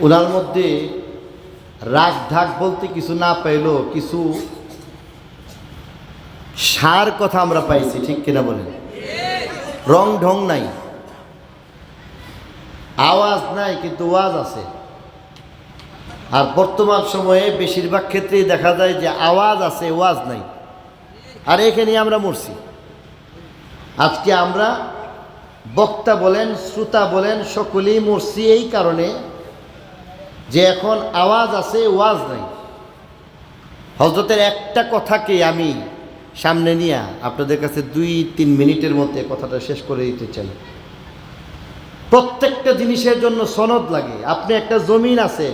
ওনার মধ্যে রাগ ঢাক বলতে কিছু না পাইলেও কিছু সার কথা আমরা পাইছি, ঠিক কিনা বলেন? রং ঢং নাই। আওয়াজ নাই, কিন্তু ওয়াজ আছে। আর বর্তমান সময়ে বেশিরভাগ ক্ষেত্রেই দেখা যায় যে আওয়াজ আছে, ওয়াজ নাই। আর এখানে আমরা মরছি। আজকে আমরা বক্তা বলেন, শ্রোতা বলেন, সকলেই মরছি এই কারণে যে এখন আওয়াজ আছে, ওয়াজ নাই। হজরতের একটা কথাকে আমি সামনে নিয়ে আপনাদের কাছে দুই, তিন মিনিটের মধ্যে কথাটা শেষ করে দিতে চাই। প্রত্যেকটা জিনিসের জন্য সনদ লাগে। আপনি একটা জমিন আছে,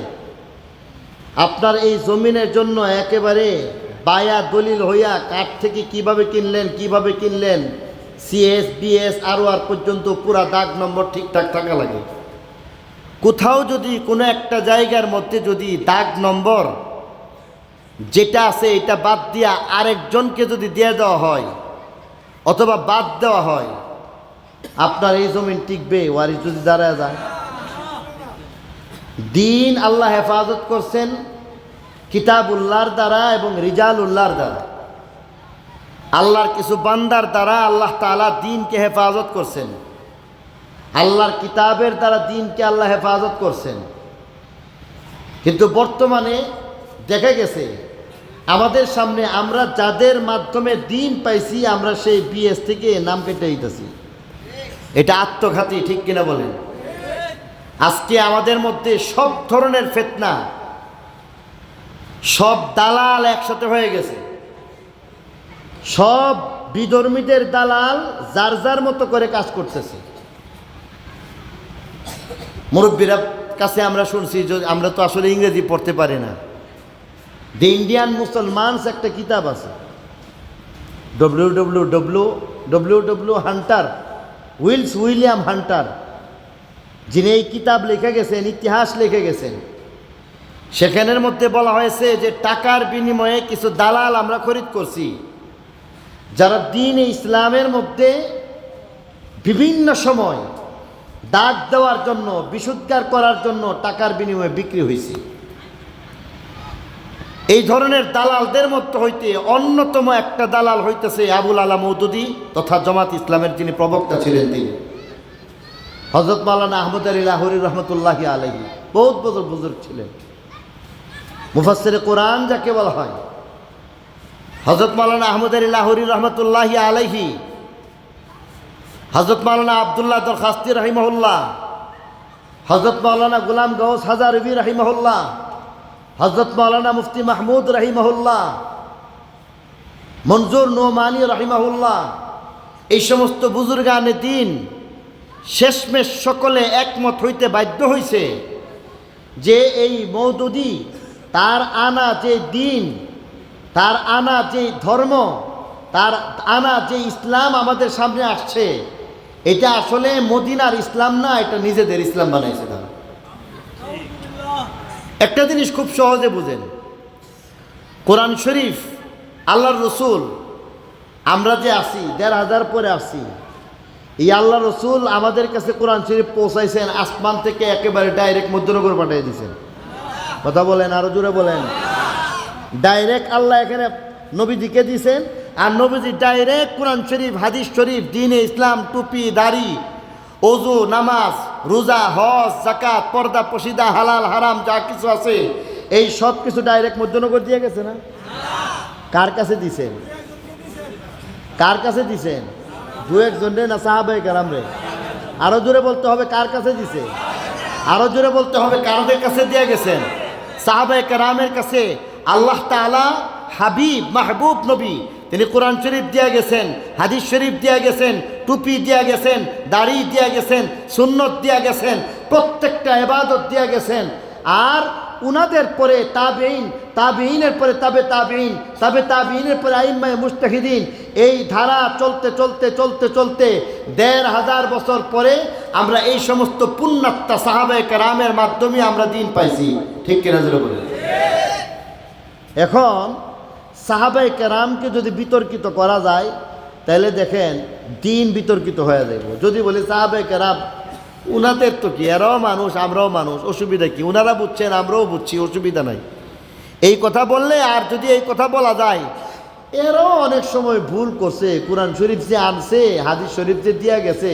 আপনার এই জমিনের জন্য একেবারে বায়া দলিল হইয়া কাঠ থেকে কীভাবে কিনলেন কীভাবে কিনলেন সিএস বিএস আরও আর পর্যন্ত পুরা দাগ নম্বর ঠিকঠাক থাকা লাগে। কোথাও যদি কোনো একটা জায়গার মধ্যে যদি দাগ নম্বর যেটা আছে এটা বাদ দিয়া আরেকজনকে যদি দিয়ে দেওয়া হয় অথবা বাদ দেওয়া হয়, আপনার এই জমিন টিকবে ওয়ারিস যদি দাঁড়ায় যায়। দিন আল্লাহ হেফাজত করছেন কিতাব উল্লাহর দ্বারা এবং রিজাল উল্লাহর দ্বারা। আল্লাহর কিছু বান্দার দ্বারা আল্লাহ তালা দিনকে হেফাজত করছেন। আল্লাহর কিতাবের দ্বারা দিনকে আল্লাহ হেফাজত করছেন। কিন্তু বর্তমানে দেখা গেছে, আমাদের সামনে আমরা যাদের মাধ্যমে দিন পাইছি, আমরা সেই বিএস থেকে নাম কেটে দিতেছি। এটা আত্মঘাতী, ঠিক কিনা বলেন? আজকে আমাদের মধ্যে সব ধরনের ফেতনা, সব দালাল একসাথে হয়ে গেছে। সব বিধর্মীদের দালাল যার যার মতো করে কাজ করতেছে। মুরব্বীরা কাছে আমরা শুনছি যে আমরা তো আসলে ইংরেজি পড়তে পারি না। দ্য ইন্ডিয়ান মুসলমানস একটা কিতাব আছে। W W W W W Hunter Wills William Hunter যিনি এই কিতাব লিখে গেছেন, ইতিহাস লিখে গেছেন। সেখানের মধ্যে বলা হয়েছে যে টাকার বিনিময়ে কিছু দালাল আমরা খরিদ করছি। যারা দিন ইসলামের মধ্যে বিভিন্ন সময় দাগ দেওয়ার জন্য বিশুদ্ধার করার জন্য টাকার বিনিময়ে বিক্রি হয়েছে এই ধরনের দালালদের মধ্যে হইতে অন্যতম একটা দালাল হইতেছে আবুল আলা মৌদুদি তথা জামাত ইসলামের যিনি প্রবক্তা ছিলেন তিনি। হজরত মালানা আহমদ আলী লাহরি রহমতুল্লাহি আলহী বহুত বছর বুজুর্গ ছিলেন। মুফাসের কোরআন যাকে বলা হয়। হজরত মালানা আহমদ আলী লাহরি রহমতুল্লাহি আলহী হজরত মালানা আবদুল্লাহ দরখাস্তি রহিমহুল্লাহ হজরত মাওলানা গুলাম গৌস হাজারবি রহিমহুল্লাহ হজরত মাওলানা মুফতি মাহমুদ রহিমহুল্লাহ মঞ্জুর নোমানি রহিমাহুল্লাহ, এই সমস্ত বুজুর্গানে দিন শেষমেশ সকলে একমত হইতে বাধ্য হইছে যে এই মৌদুদি তার আনা যে দিন, তার আনা যে ধর্ম, তার আনা যে ইসলাম আমাদের সামনে আসছে। এটা আসলে মদিনার ইসলাম না, এটা নিজেদের ইসলাম বানাইছে তারা। একটা জিনিস খুব সহজে বুঝেন। কোরআন শরীফ, আল্লাহর রসুল, আমরা যে আসি দেড় হাজার পরে আসি এই আল্লাহ রসুল আমাদের কাছে কোরআন শরীফ পৌঁছাইছেন, আসমান থেকে একেবারে ডাইরেক্ট মধ্যনগর পাঠিয়ে দিয়েছেন। কথা বলেন, আরও জোরে বলেন। ডাইরেক্ট আল্লাহ এখানে নবীজিকে দিয়েছেন আর নবীজি ডাইরেক্ট কোরআন শরীফ, হাদিস শরীফ, দিনে ইসলাম, টুপি, দাড়ি অজু নামাজ, রোজা, হজ জাকাত পর্দা, পশিদা, হালাল, হারাম, যা কিছু আছে, এই সব কিছু ডাইরেক্ট মধ্যনগর দিয়ে গেছে না? কার কাছে দিছেন? কার কাছে দিছেন? দু একজন রে না সাহাবে কারাম রে? আরও জোরে বলতে হবে কার কাছে দিছে? আরও জোরে বলতে হবে কারদের কাছে দিয়ে গেছেন। সাহাবে কারামের কাছে আল্লাহ তাআলা হাবিব, মাহবুব নবী তিনি কোরআন শরীফ দিয়া গেছেন, হাদিস শরীফ দিয়া গেছেন, টুপি দিয়া গেছেন, দাড়ি দিয়া গেছেন, সুন্নত দিয়া গেছেন, প্রত্যেকটা এবাদত দিয়া গেছেন। আর উনাদের পরে তাবেইন তাবেইনের পরে তাবে তাবেইন তাবে তাবেইনের পরে আইম্মায় মুস্তাহিদিন, এই ধারা চলতে চলতে চলতে চলতে দেড় হাজার বছর পরে আমরা এই সমস্ত পুণ্যাত্মা সাহাবে রামের মাধ্যমে আমরা দিন পাইছি। ঠিক কিনা এখন সাহাবাই কেরামকে যদি বিতর্কিত করা যায়, তাহলে দেখেন দিন বিতর্কিত হয়ে যাবে যদি বলি সাহাবাই কেরাম, উনাদের তো কি? এরাও মানুষ, আমরাও মানুষ, অসুবিধা কি? উনারা বুঝছেন, আমরাও বুঝছি, অসুবিধা নাই। এই কথা বললে আর যদি এই কথা বলা যায়, এরাও অনেক সময় ভুল করছে। কোরআন শরীফ যে আনছে, হাদিস শরীফ যে দিয়া গেছে,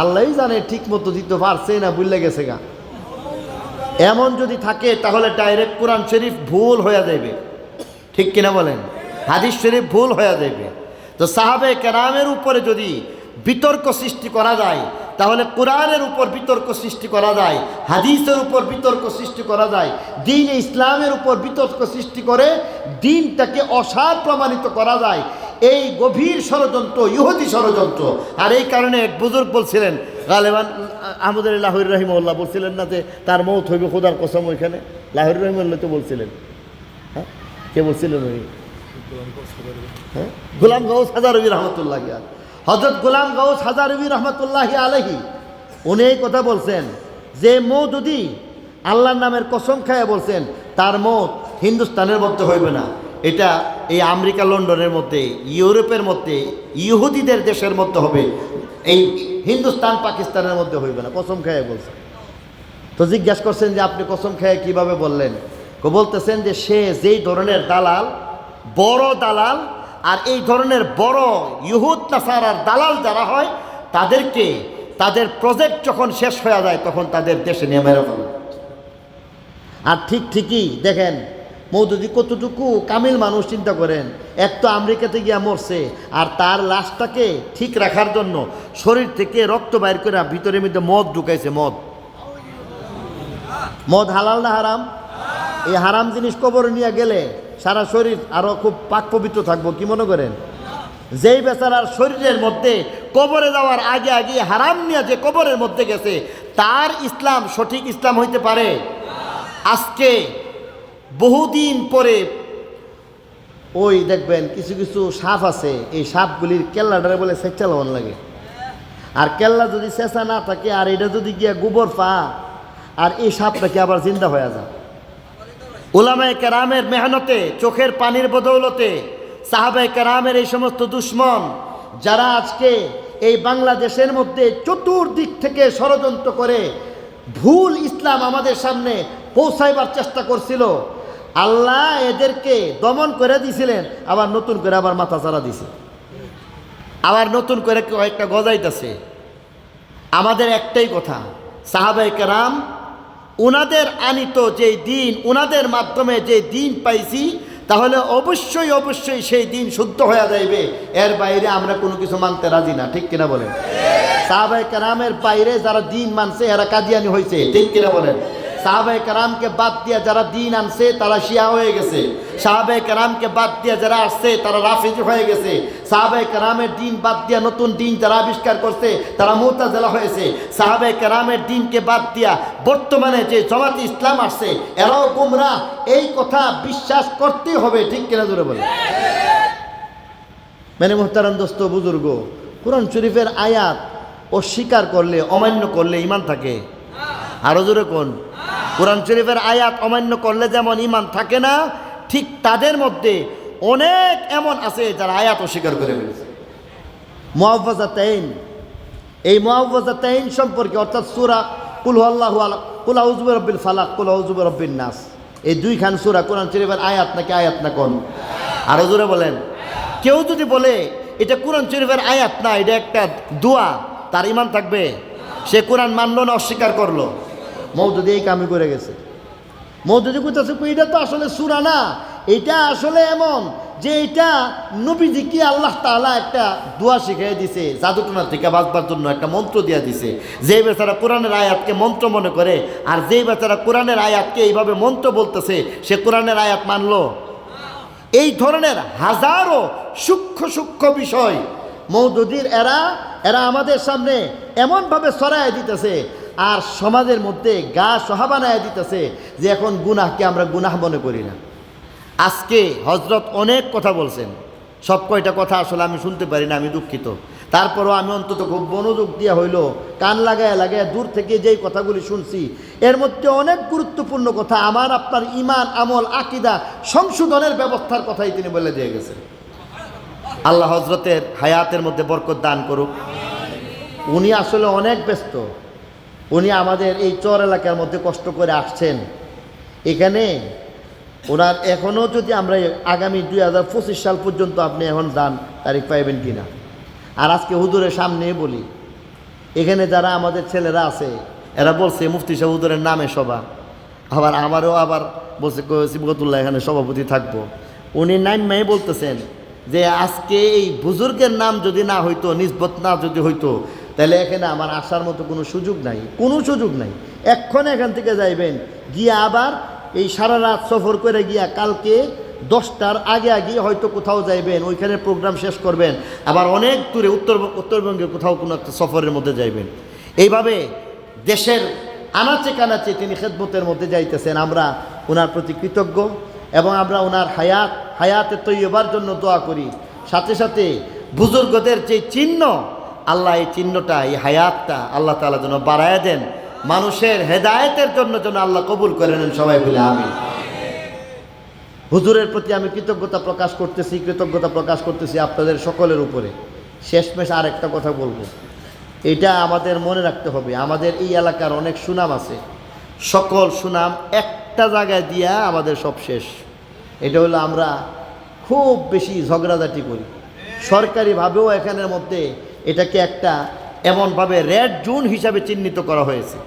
আল্লাহই জানে ঠিক মতো দিতে পারছে না বুঝলে গেছে গা। এমন যদি থাকে, তাহলে ডাইরেক্ট কোরআন শরীফ ভুল হয়ে যাবে ঠিক কিনা বলেন? হাদিস শরীফ ভুল হয়ে যাবে। তো সাহাবে কেরামের উপরে যদি বিতর্ক সৃষ্টি করা যায়, তাহলে কোরআনের উপর বিতর্ক সৃষ্টি করা যায়, হাদিসের উপর বিতর্ক সৃষ্টি করা যায়, দিন ইসলামের উপর বিতর্ক সৃষ্টি করে দিনটাকে অসার প্রমাণিত করা যায়। এই গভীর ষড়যন্ত্র, ইহুদি ষড়যন্ত্র। আর এই কারণে এক বুজুর্গ বলছিলেন, গালেবান আমাদের লাহুর রহিমউল্লাহ বলছিলেন না যে, তার মৌত হইবে খোদার কসম ওইখানে। লাহুর রহিমউল্লাহ তো বলছিলেন। কে বলছিলেন উনি হ্যাঁ? গোলাম গৌস হাজারবি রহমতুল্লাহ হজরত গোলাম গৌস হাজারবি রহমতুল্লাহ আলহি উনি এই কথা বলছেন। যে মৌ যদি আল্লাহর নামের কসম খায় বলছেন, তার মত হিন্দুস্তানের মধ্যে হইবে না। এটা এই আমেরিকা, লন্ডনের মধ্যে, ইউরোপের মধ্যে, ইহুদিদের দেশের মধ্যে হবে। এই হিন্দুস্তান, পাকিস্তানের মধ্যে হইবে না। কসম খায় বলছেন। তো জিজ্ঞাসা করছেন যে আপনি কসম খেয়ে কীভাবে বললেন? বলতেছেন যে সে যেই ধরনের দালাল, বড় দালাল, আর এই ধরনের বড় ইহুদ, নাসারার দালাল যারা হয়, তাদেরকে তাদের প্রজেক্ট যখন শেষ হয়ে যায়, তখন তাদের দেশে নিয়ে মেরে আর ঠিক ঠিকই দেখেন, মৌদুদি কতটুকু কামিল মানুষ চিন্তা করেন। এক তো আমেরিকাতে গিয়া মরছে, আর তার লাশটাকে ঠিক রাখার জন্য শরীর থেকে রক্ত বাইর করে ভিতরে মধ্যে মদ ঢুকাইছে, মদ। মদ হালাল না হারাম? এই হারাম জিনিস কবর নিয়ে গেলে সারা শরীর আরও খুব পাক পবিত্র থাকব, কি মনে করেন? যেই বেচারার শরীরের মধ্যে কবরে যাওয়ার আগে আগে হারাম নিয়ে যে কবরের মধ্যে গেছে, তার ইসলাম সঠিক ইসলাম হইতে পারে। আজকে বহুদিন পরে ওই দেখবেন কিছু কিছু সাপ আছে, এই সাপগুলির কেল্লাটারে বলে সেচ্চা লবণ লাগে। আর কেল্লা যদি চেঁচা না থাকে, আর এটা যদি গিয়া গোবর পা, আর এই সাপটাকে আবার জিন্দা হয়ে যায়? ওলামায় কেরামের মেহনতে, চোখের পানির বদৌলতে সাহাবাই কেরামের এই সমস্ত দুশ্মন, যারা আজকে এই বাংলাদেশের মধ্যে চতুর্দিক থেকে ষড়যন্ত্র করে ভুল ইসলাম আমাদের সামনে পৌঁছাইবার চেষ্টা করছিল, আল্লাহ এদেরকে দমন করে দিছিলেন, আবার নতুন করে আবার মাথা চারা দিছে। আবার নতুন করে কয়েকটা গজাইতেছে। আমাদের একটাই কথা সাহাবাই কেরাম উনাদের আনিত যে দিন ওনাদের মাধ্যমে যে দিন পাইছি, তাহলে অবশ্যই অবশ্যই সেই দিন শুদ্ধ হয়ে যাইবে। এর বাইরে আমরা কোনো কিছু মানতে রাজি না, ঠিক কিনা বলেন? সাহাবাই কারামের বাইরে যারা দিন মানছে, এরা কাজিয়ানি হয়েছে ঠিক কিনা বলেন? সাহাবাই কারামকে বাদ দিয়া যারা দিন আনছে, তারা শিয়া হয়ে গেছে। সাহাবাই কারামকে বাদ দিয়া যারা আসছে, তারা রাফিজ হয়ে গেছে। সাহাবে কারামের দিন বাদ দিয়া নতুন দিন যারা আবিষ্কার করছে, তারা মোতাজেলা হয়েছে। সাহাবাই কারামের দিনকে বাদ দিয়া বর্তমানে যে জমাত ইসলাম আসছে, এরাও গুমরা, এই কথা বিশ্বাস করতেই হবে, ঠিক কিনা জোরে বলে মানে মোহতারাম দোস্ত, বুজুর্গ, কোরআন শরীফের আয়াত অস্বীকার করলে, অমান্য করলে ইমান থাকে। আরও জোরে কোন? কোরআন শরীফের আয়াত অমান্য করলে যেমন ইমান থাকে না, ঠিক তাদের মধ্যে অনেক এমন আছে যারা আয়াত অস্বীকার করে ফেলেছে। মোয়াফাজাতাইন এই মোয়াফাজাতাইন সম্পর্কে অর্থাৎ সুরা কুল আল্লাহ কুল আউজুব রব্বিল ফালাক, কুল আউজুব রব্বিন নাস, এই দুইখান সুরা কোরআন শরীফের আয়াত নাকি আয়াত না কোন? আরও জোরে বলেন। কেউ যদি বলে, এটা কোরআন শরীফের আয়াত না, এটা একটা দোয়া, তার ইমান থাকবে? সে কোরআন মানলো না, অস্বীকার করল। মৌদুদি এই কামি করে গেছে। মৌদুদি কোথাছে এটা তো আসলে সুরা না। এটা আসলে এমন যে এটা নবীজি কি আল্লাহ তাআলা একটা দোয়া শিখিয়ে দিছে জাদুটনা থেকে বাঁচবার জন্য একটা মন্ত্র দিয়ে দিছে। যে বেচারা কোরআনের আয়াতকে মন্ত্র মনে করে, আর যে বেচারা কোরআনের আয়াতকে এইভাবে মন্ত্র বলতেছে, সে কোরআনের আয়াত মানলো? এই ধরনের হাজারো সূক্ষ্ম সূক্ষ্ম বিষয় মৌদুদির এরা এরা আমাদের সামনে এমনভাবে সরাই দিতেছে আর সমাজের মধ্যে গা সহাবানায় দিতেছে যে এখন গুনাহকে আমরা গুনাহ মনে করি না। আজকে হজরত অনেক কথা বলছেন। সব কয়টা কথা আসলে আমি শুনতে পারি না, আমি দুঃখিত। তারপরও আমি অন্তত খুব মনোযোগ দিয়ে হইল, কান লাগায় লাগায় দূর থেকে যেই কথাগুলি শুনছি, এর মধ্যে অনেক গুরুত্বপূর্ণ কথা আমার, আপনার ইমান আমল, আকিদা সংশোধনের ব্যবস্থার কথাই তিনি বলে দিয়ে গেছেন। আল্লাহ হজরতের হায়াতের মধ্যে বরকত দান করুক। উনি আসলে অনেক ব্যস্ত। উনি আমাদের এই চর এলাকার মধ্যে কষ্ট করে আসছেন। এখানে ওনার এখনও যদি আমরা আগামী দুই হাজার পঁচিশ সাল পর্যন্ত আপনি এখন যান, তারিখ পাইবেন কিনা? আর আজকে হুজুরের সামনে বলি, এখানে যারা আমাদের ছেলেরা আছে, এরা বলছে, মুফতি সাহেব, হুজুরের নামে সভা। আবার আমারও আবার বলছে সিবগতুল্লাহ, এখানে সভাপতি থাকব। উনি নাইন মাই বলতেছেন যে, আজকে এই বুজুর্গের নাম যদি না হইতো, নিসবত না যদি হইতো তাহলে এখানে আমার আসার মতো কোনো সুযোগ নাই, কোনো সুযোগ নাই। এক্ষণে এখান থেকে যাইবেন, গিয়ে আবার এই সারা রাত সফর করে গিয়া কালকে দশটার আগে আগে হয়তো কোথাও যাইবেন ওইখানে প্রোগ্রাম শেষ করবেন, আবার অনেক দূরে উত্তর উত্তরবঙ্গে কোথাও কোনো একটা সফরের মধ্যে যাইবেন। এইভাবে দেশের আনাচে কানাচে তিনি খেদমতের মধ্যে যাইতেছেন, আমরা ওনার প্রতি কৃতজ্ঞ এবং আমরা ওনার হায়াত, হায়াতে তৈবার জন্য দোয়া করি। সাথে সাথে বুজুর্গদের যে চিহ্ন আল্লাহ এই চিহ্নটা, এই হায়াতটা আল্লাহ তালা যেন বাড়ায় দেন। মানুষের হেদায়তের জন্য যেন আল্লাহ কবুল করে নেন, সবাই বলে আমি হুজুরের প্রতি আমি কৃতজ্ঞতা প্রকাশ করতেছি, কৃতজ্ঞতা প্রকাশ করতেছি আপনাদের সকলের উপরে। শেষমেশ আর একটা কথা বলব। এটা আমাদের মনে রাখতে হবে, আমাদের এই এলাকার অনেক সুনাম আছে। সকল সুনাম একটা জায়গায় দিয়া আমাদের সব শেষ। এটা হলো আমরা খুব বেশি ঝগড়াঝাটি করি। সরকারিভাবেও এখানের মধ্যে এটাকে একটা এমনভাবে রেড জোন হিসাবে চিহ্নিত করা হয়েছে।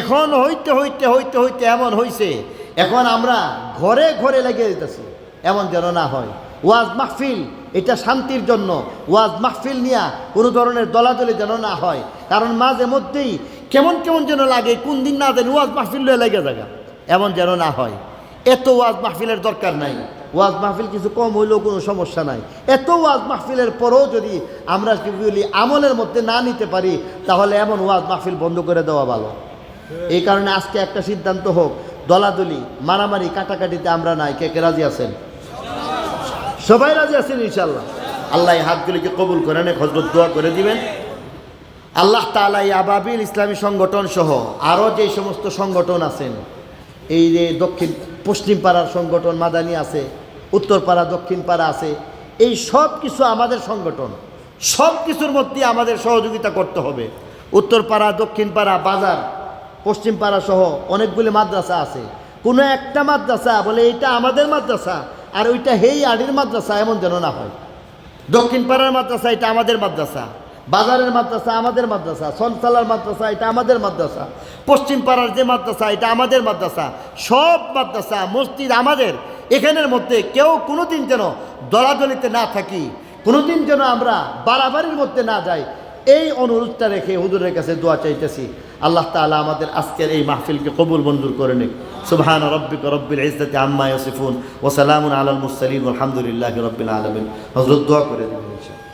এখন হইতে হইতে হইতে হইতে এমন হইছে, এখন আমরা ঘরে ঘরে লেগে যেতেছি এমন যেন না হয়। ওয়াজ মাহফিল, এটা শান্তির জন্য। ওয়াজ মাহফিল নিয়া কোনো ধরনের দলাদলি যেন না হয়। কারণ মাঝে মধ্যেই কেমন কেমন যেন লাগে, কোন দিন না জানি ওয়াজ মাহফিল লেগে জায়গা এমন যেন না হয়। এত ওয়াজ মাহফিলের দরকার নাই। ওয়াজ মাহফিল কিছু কম হইলেও কোনো সমস্যা নাই। এত ওয়াজ মাহফিলের পরেও যদি আমরা বলি আমলের মধ্যে না নিতে পারি, তাহলে এমন ওয়াজ মাহফিল বন্ধ করে দেওয়া ভালো। এই কারণে আজকে একটা সিদ্ধান্ত হোক, দলাদলি, মারামারি, কাটাকাটিতে আমরা নাই। কে কে রাজি আছেন? সবাই রাজি আছেন ইনশাল্লাহ আল্লাহ হাতগুলিকে কবুল করে নেন হজরত দোয়া করে দিবেন। আল্লাহ তালা এই আবাবিল ইসলামী সংগঠন সহ আরও যে সমস্ত সংগঠন আছেন, এই যে দক্ষিণ পশ্চিম পাড়ার সংগঠন মাদানি আছে উত্তরপাড়া দক্ষিণ পাড়া আছে। এই সব কিছু আমাদের সংগঠন। সব কিছুর মধ্যে আমাদের সহযোগিতা করতে হবে। উত্তরপাড়া দক্ষিণ পাড়া বাজার পশ্চিম পাড়া সহ অনেকগুলি মাদ্রাসা আছে। কোনো একটা মাদ্রাসা বলে এটা আমাদের মাদ্রাসা আর ওইটা হেই আড়ির মাদ্রাসা এমন যেন না হয়। দক্ষিণ পাড়ার মাদ্রাসা এটা আমাদের মাদ্রাসা। বাজারের মাদ্রাসা আমাদের মাদ্রাসা। সনসালার মাদ্রাসা এটা আমাদের মাদ্রাসা। পশ্চিম পাড়ার যে মাদ্রাসা এটা আমাদের মাদ্রাসা। সব মাদ্রাসা, মসজিদ আমাদের। এখানের মধ্যে কেউ কোনোদিন যেন দলাদলিতে না থাকি, কোনোদিন যেন আমরা বাড়াবাড়ির মধ্যে না যাই, এই অনুরোধটা রেখে হুজুরের কাছে দোয়া চাইতেছি। আল্লাহ তালা আমাদের আজকের এই মাহফিলকে কবুল মঞ্জুর করে নিক। সুবহান রব্বিক রব্বিল ইজ্জতি আম্মা ইয়াসিফুন ওয়া সালামুন আলাল মুরসালিন আলহামদুলিল্লাহি রব্বিল আলামিন। হযরত দোয়া করে দিবেন ইনশাআল্লাহ।